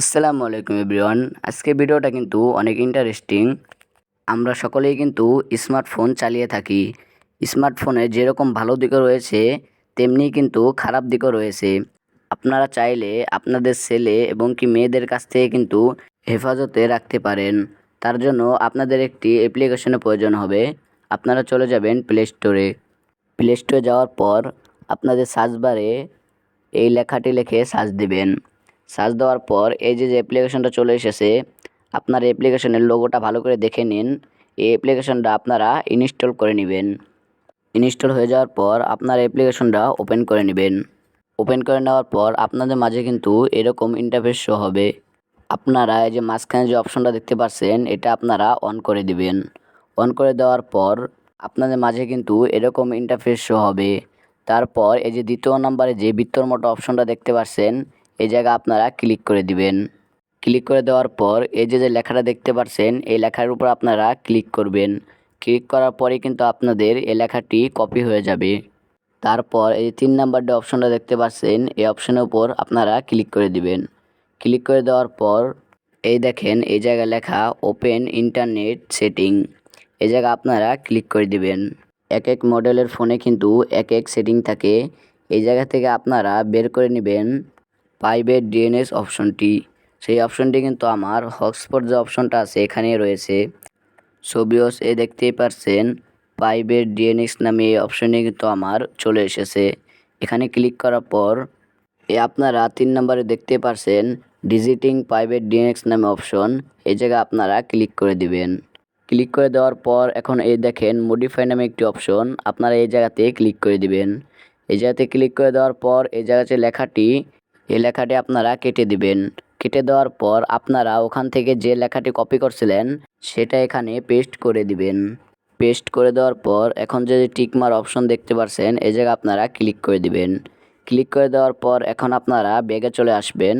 আসসালামু আলাইকুম এভরিওয়ান। আজকে ভিডিওটা কিন্তু অনেক ইন্টারেস্টিং আমরা সকলেই কিন্তু স্মার্টফোন চালিয়ে থাকি। স্মার্টফোনে যেরকম ভালো দিকও রয়েছে, তেমনি কিন্তু খারাপ দিকও রয়েছে। আপনারা চাইলে আপনাদের ছেলে এবং কি মেয়েদের কাছ থেকে কিন্তু হেফাজতে রাখতে পারেন। তার জন্য আপনাদের একটি অ্যাপ্লিকেশনের প্রয়োজন হবে। আপনারা চলে যাবেন প্লে স্টোরে প্লে স্টোরে যাওয়ার পর আপনাদের সার্চ বারে এই লেখাটি লিখে সার্চ দিবেন। সার্চ দেওয়ার পর এই যে যে অ্যাপ্লিকেশনটা চলে এসেছে, আপনার অ্যাপ্লিকেশনের লোগোটা ভালো করে দেখে নিন। এই অ্যাপ্লিকেশনটা আপনারা ইনস্টল করে নেবেন। ইনস্টল হয়ে যাওয়ার পর আপনার অ্যাপ্লিকেশনটা ওপেন করে নেবেন। ওপেন করে নেওয়ার পর আপনাদের মাঝে কিন্তু এরকম ইন্টারফেস শো হবে। আপনারা এই যে মাঝখানে যে অপশনটা দেখতে পাচ্ছেন, এটা আপনারা অন করে দিবেন। অন করে দেওয়ার পর আপনাদের মাঝে কিন্তু এরকম ইন্টারফেস শো হবে। তারপর এই যে দ্বিতীয় নম্বরে যে বৃত্তর মতো অপশনটা দেখতে পাচ্ছেন এই জায়গা আপনারা ক্লিক করে দিবেন। ক্লিক করে দেওয়ার পর এই যে যে লেখাটা দেখতে পাচ্ছেন এই লেখার উপর আপনারা ক্লিক করবেন। ক্লিক করার পরে কিন্তু আপনাদের এই লেখাটি কপি হয়ে যাবে। তারপর এই তিন নাম্বার যে অপশনটা দেখতে পাচ্ছেন এই অপশনের উপর আপনারা ক্লিক করে দিবেন। ক্লিক করে দেওয়ার পর এই দেখেন, এই জায়গায় লেখা ওপেন ইন্টারনেট সেটিং এই জায়গা আপনারা ক্লিক করে দিবেন। এক এক মডেলের ফোনে কিন্তু এক এক সেটিং থাকে। এই জায়গা থেকে আপনারা বের করে নেবেন। প্রাইভেট ডিএনএস অপশনটি সেই অপশনটি কিন্তু আমার হটস্পট যে অপশনটা আছে, এখানেই রয়েছে। ছবিওস এ দেখতেই পারছেন প্রাইভেট ডিএনএক্স নামে এই অপশনে কিন্তু আমার চলে এসেছে। এখানে ক্লিক করার পর, এ আপনারা তিন নম্বরে দেখতে পারছেন ডিজিটিং প্রাইভেট ডিএনএক্স নামে অপশন এই জায়গায় আপনারা ক্লিক করে দিবেন। ক্লিক করে দেওয়ার পর, এখন এই দেখেন মডিফাই নামে একটি অপশন আপনারা এই জায়গাতে ক্লিক করে দিবেন। এই জায়গাতে ক্লিক করে দেওয়ার পর, এই জায়গাতে লেখাটি এই লেখাটি আপনারা কেটে দিবেন। কেটে দেওয়ার পর আপনারা ওখান থেকে যে লেখাটি কপি করছিলেন, সেটা এখানে পেস্ট করে দিবেন। পেস্ট করে দেওয়ার পর এখন যে টিকমার অপশন দেখতে পাচ্ছেন এই জায়গায় আপনারা ক্লিক করে দিবেন। ক্লিক করে দেওয়ার পর এখন আপনারা বেগে চলে আসবেন।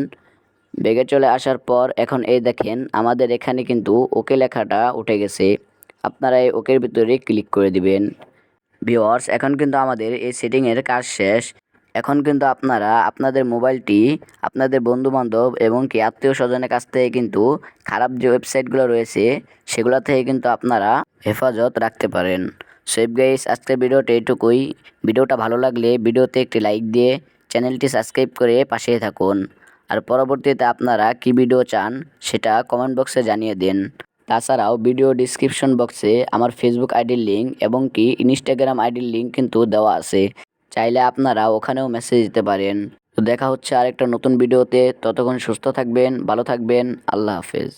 বেগে চলে আসার পর এখন এই দেখেন, আমাদের এখানে কিন্তু ওকে লেখাটা উঠে গেছে। আপনারা এই ওকের ভিতরে ক্লিক করে দিবেন। ভিওয়ার্স এখন কিন্তু আমাদের এই সেটিংয়ের কাজ শেষ। এখন কিন্তু আপনারা আপনাদের মোবাইলটি আপনাদের বন্ধুবান্ধব এবং কি আত্মীয় স্বজনের কাছ থেকে কিন্তু খারাপ যে ওয়েবসাইটগুলো রয়েছে, সেগুলো থেকে কিন্তু আপনারা হেফাজত রাখতে পারেন। সেভ গাইস আজকের ভিডিওটা এটুকুই ভিডিওটা ভালো লাগলে ভিডিওতে একটি লাইক দিয়ে চ্যানেলটি সাবস্ক্রাইব করে পাশে থাকুন। আর পরবর্তীতে আপনারা কি ভিডিও চান, সেটা কমেন্ট বক্সে জানিয়ে দিন। তাছাড়াও ভিডিও ডিসক্রিপশন বক্সে আমার ফেসবুক আইডির লিঙ্ক এবং কি ইনস্টাগ্রাম আইডির লিঙ্ক কিন্তু দেওয়া আছে। চাইলে আপনারা ওখানেও মেসেজ দিতে পারেন। তো দেখা হচ্ছে আরেকটা নতুন ভিডিওতে ততক্ষণ সুস্থ থাকবেন, ভালো থাকবেন। আল্লাহ হাফেজ।